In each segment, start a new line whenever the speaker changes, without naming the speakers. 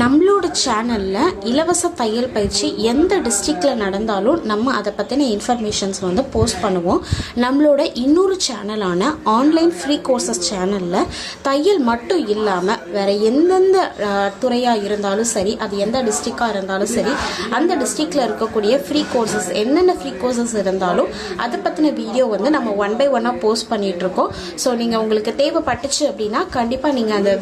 நம்மளோட சேனலில் இலவச தையல் பயிற்சி எந்த டிஸ்ட்ரிக்டில் நடந்தாலும் நம்ம அதை பற்றின இன்ஃபர்மேஷன்ஸ் வந்து போஸ்ட் பண்ணுவோம். நம்மளோட இன்னொரு சேனலான ஆன்லைன் ஃப்ரீ கோர்சஸ் சேனலில் தையல் மட்டும் இல்லாமல் வேறு எந்தெந்த துறையாக இருந்தாலும் சரி அது எந்த டிஸ்ட்ரிக்டாக இருந்தாலும் சரி அந்த டிஸ்ட்ரிக்டில் இருக்கக்கூடிய ஃப்ரீ கோர்சஸ் என்னென்ன ஃப்ரீ கோர்சஸ் இருந்தாலும் அதை பற்றின வீடியோ வந்து நம்ம ஒன் பை ஒன்னாக போஸ்ட் பண்ணிகிட்ருக்கோம் ஸோ நீங்கள் உங்களுக்கு தேவைப்பட்டுச்சு அப்படின்னா கண்டிப்பாக நீங்கள் அந்த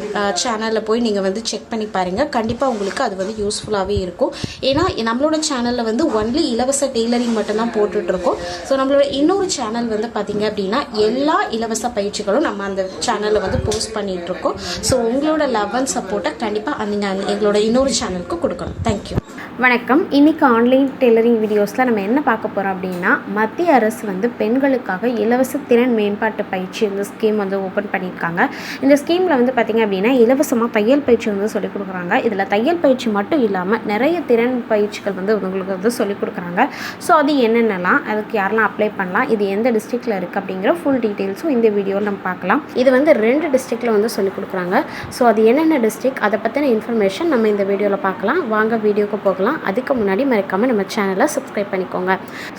சேனலில் போய் நீங்கள் வந்து செக் பண்ணி பாருங்கள் கண்டிப்பாக உங்களுக்கு அது வந்து யூஸ்ஃபுல்லாகவே இருக்கும். ஏன்னா நம்மளோட சேனலில் வந்து ஒன்லி இலவச டெய்லரிங் மட்டும்தான் போட்டுட்ருக்கோம். ஸோ நம்மளோட இன்னொரு சேனல் வந்து பார்த்திங்க அப்படின்னா எல்லா இலவச பயிற்சிகளும் நம்ம அந்த சேனலில் வந்து போஸ்ட் பண்ணிகிட்ருக்கோம் ஸோ உங்களோட லவ் அண்ட் சப்போர்ட்டை கண்டிப்பாக நீங்கள் எங்களோட இன்னொரு சேனலுக்கு கொடுக்கணும். தேங்க்யூ
வணக்கம். இன்றைக்கி ஆன்லைன் டெய்லரிங் வீடியோஸில் நம்ம என்ன பார்க்க போகிறோம் அப்படின்னா மத்திய அரசு வந்து பெண்களுக்காக இலவச திறன் மேம்பாட்டு பயிற்சி இந்த ஸ்கீம் வந்து ஓப்பன் பண்ணியிருக்காங்க. இந்த ஸ்கீமில் வந்து பார்த்திங்க அப்படின்னா இலவசமாக தையல் பயிற்சி வந்து சொல்லிக் கொடுக்குறாங்க. இதில் தையல் பயிற்சி மட்டும் இல்லாமல் நிறைய திறன் பயிற்சிகள் வந்து உங்களுக்கு வந்து சொல்லிக் கொடுக்குறாங்க. ஸோ அது என்னென்னலாம் அதுக்கு யாரெல்லாம் அப்ளை பண்ணலாம் இது எந்த டிஸ்ட்ரிக்டில் இருக்குது அப்படிங்கிற ஃபுல் டீட்டெயில்ஸும் இந்த வீடியோவில் நம்ம பார்க்கலாம். இது வந்து ரெண்டு டிஸ்ட்ரிக்டில் வந்து சொல்லிக் கொடுக்குறாங்க. ஸோ அது என்னென்ன டிஸ்ட்ரிக்ட் அதை பற்றின இன்ஃபர்மேஷன் நம்ம இந்த வீடியோவில் பார்க்கலாம். வாங்க வீடியோக்கு போகலாம். அதுக்கு முன்னாடி மறக்காமல் நம்ம சேனலை சப்ஸ்கிரைப் பண்ணிக்கோங்க.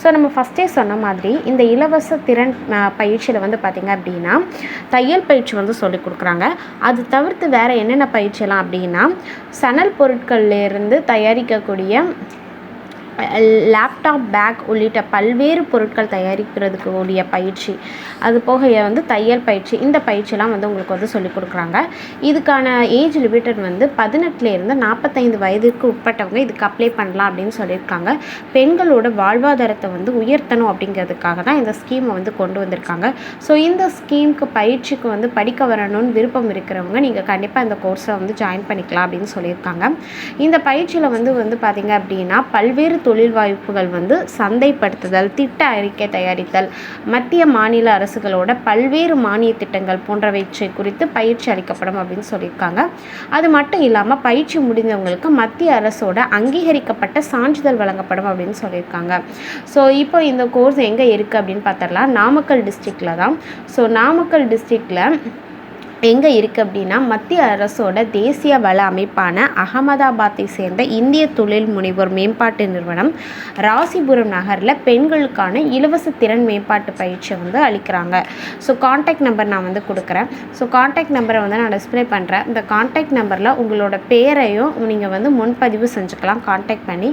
ஸோ நம்ம ஃபஸ்ட்டே சொன்ன மாதிரி இந்த இலவச திறன் பயிற்சியில் வந்து பார்த்திங்க அப்படின்னா தையல் பயிற்சி வந்து சொல்லிக் கொடுக்குறாங்க. அது தவிர்த்து வேறு என்னென்ன பயிற்சியெல்லாம் அப்படின்னா சணல் பொருட்கள்லேருந்து தயாரிக்கக்கூடிய லேப்டாப் பேக் உள்ளிட்ட பல்வேறு பொருட்கள் தயாரிக்கிறதுக்கு உரிய பயிற்சி. அது போக வந்து தையல் பயிற்சி. இந்த பயிற்சிலாம் வந்து உங்களுக்கு வந்து சொல்லிக் கொடுக்குறாங்க. இதுக்கான ஏஜ் லிமிட்டட் வந்து பதினெட்டுலேருந்து நாற்பத்தைந்து வயதுக்கு உட்பட்டவங்க இதுக்கு அப்ளை பண்ணலாம் அப்படின்னு சொல்லியிருக்காங்க. பெண்களோட வாழ்வாதாரத்தை வந்து உயர்த்தணும் அப்படிங்கிறதுக்காக தான் இந்த ஸ்கீமை வந்து கொண்டு வந்திருக்காங்க. ஸோ இந்த ஸ்கீமுக்கு பயிற்சிக்கு வந்து படிக்க வரணும்னு விருப்பம் இருக்கிறவங்க நீங்கள் கண்டிப்பாக இந்த கோர்ஸை வந்து ஜாயின் பண்ணிக்கலாம் அப்படின்னு சொல்லியிருக்காங்க. இந்த பயிற்சியில் வந்து வந்து பார்த்திங்க அப்படின்னா பல்வேறு தொழில் வாய்ப்புகள் வந்து சந்தைப்படுத்துதல் திட்ட அறிக்கை தயாரித்தல் மத்திய மாநில அரசுகளோட பல்வேறு மானிய திட்டங்கள் போன்றவற்றை குறித்து பயிற்சி அளிக்கப்படும் அப்படின்னு சொல்லியிருக்காங்க. அது மட்டும் இல்லாமல் பயிற்சி முடிந்தவங்களுக்கு மத்திய அரசோட அங்கீகரிக்கப்பட்ட சான்றிதழ் வழங்கப்படும் அப்படின்னு சொல்லியிருக்காங்க. ஸோ இப்போ இந்த கோர்ஸ் எங்கே இருக்குது அப்படின்னு பார்த்துடலாம். நாமக்கல் டிஸ்ட்ரிக்டில் தான். ஸோ நாமக்கல் டிஸ்ட்ரிக்டில் எங்கே இருக்குது அப்படின்னா மத்திய அரசோட தேசிய வள அமைப்பான அகமதாபாத்தை சேர்ந்த இந்திய தொழில் முனைவோர் மேம்பாட்டு நிறுவனம் ராசிபுரம் நகரில் பெண்களுக்கான இலவச திறன் மேம்பாட்டு பயிற்சியை வந்து அளிக்கிறாங்க. ஸோ காண்டாக்ட் நம்பர் நான் வந்து கொடுக்குறேன். ஸோ காண்டாக்ட் நம்பரை வந்து நான் டிஸ்பிளே பண்ணுறேன் இந்த காண்டாக்ட் நம்பரில் உங்களோட பேரையும் நீங்கள் வந்து முன்பதிவு செஞ்சுக்கலாம். காண்டாக்ட் பண்ணி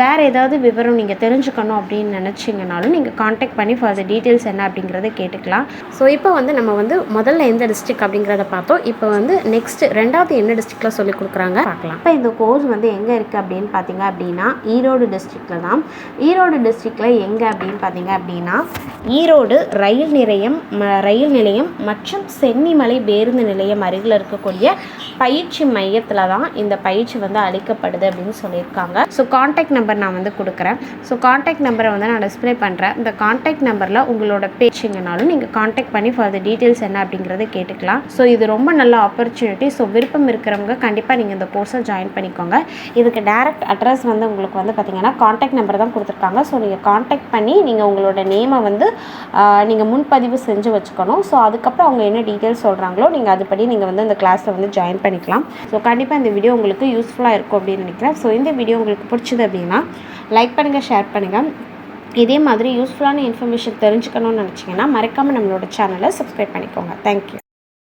வேறு ஏதாவது விவரம் நீங்கள் தெரிஞ்சுக்கணும் அப்படின்னு நினச்சிங்கனாலும் நீங்கள் காண்டாக்ட் பண்ணி ஃபார் டீட்டெயில்ஸ் என்ன அப்படிங்கிறத கேட்டுக்கலாம். ஸோ இப்போ வந்து நம்ம வந்து முதல்ல எந்த டிஸ்ட்ரிக் அப்படிங்கிற அப்படின்றத பார்த்தோம். இப்போ வந்து நெக்ஸ்ட் ரெண்டாவது என்ன டிஸ்ட்ரிக்டில் சொல்லி கொடுக்குறாங்க? பார்க்கலாம். இப்போ இந்த கோர்ஸ் வந்து எங்கே இருக்குது அப்படின்னு பார்த்தீங்க அப்படின்னா ஈரோடு டிஸ்ட்ரிக்டில் தான். ஈரோடு டிஸ்ட்ரிக்டில் எங்கே அப்படின்னு பார்த்தீங்க அப்படின்னா ஈரோடு ரயில் நிலையம் ரயில் நிலையம் மற்றும் சென்னிமலை பேருந்து நிலையம் அருகில் இருக்கக்கூடிய பயிற்சி மையத்தில் தான் இந்த பயிற்சி வந்து அளிக்கப்படுது அப்படின்னு சொல்லியிருக்காங்க. ஸோ காண்டாக்ட் நம்பர் நான் வந்து கொடுக்குறேன். ஸோ காண்டாக்ட் நம்பரை வந்து நான் டிஸ்பிளே பண்ணுறேன் இந்த காண்டாக்ட் நம்பரில் உங்களோட பேச்சுங்கனாலும் நீங்கள் காண்டாக்ட் பண்ணி ஃபார் டீட்டெயில்ஸ் என்ன அப்படிங்கிறத கேட்டுக்கலாம். ஸோ இது ரொம்ப நல்ல ஆப்பர்ச்சுனிட்டி ஸோ விருப்பம் இருக்கிறவங்க கண்டிப்பாக நீங்கள் இந்த கோர்ஸை ஜாயின் பண்ணிக்கோங்க. இதுக்கு டேரக்ட் அட்ரஸ் வந்து உங்களுக்கு வந்து பார்த்திங்கன்னா காண்டாக்ட் நம்பர் தான் கொடுத்துருக்காங்க. ஸோ நீங்கள் காண்டாக்ட் பண்ணி நீங்கள் உங்களோட நேமை வந்து நீங்கள் முன்பதிவு செஞ்சு வச்சுக்கணும். ஸோ அதுக்கப்புறம் அவங்க என்ன டீட்டெயில்ஸ் சொல்கிறாங்களோ நீங்கள் அதுபடி நீங்கள் வந்து அந்த கிளாஸில் வந்து ஜாயின் பண்ணி பண்ணிக்கலாம். ஸோ கண்டிப்பாக இந்த வீடியோ உங்களுக்கு யூஸ்ஃபுல்லாக இருக்கும் அப்படின்னு நினைக்கிறேன். ஸோ இந்த வீடியோ உங்களுக்கு பிடிச்சது அப்படின்னா லைக் பண்ணுங்கள் ஷேர் பண்ணுங்கள் இதே மாதிரி யூஸ்ஃபுல்லான இன்ஃபர்மேஷன் தெரிஞ்சுக்கணும்னு நினச்சிங்கன்னா மறக்காமல் நம்மளோட சேனலை சப்ஸ்கிரைப் பண்ணிக்கோங்க. தேங்க்யூ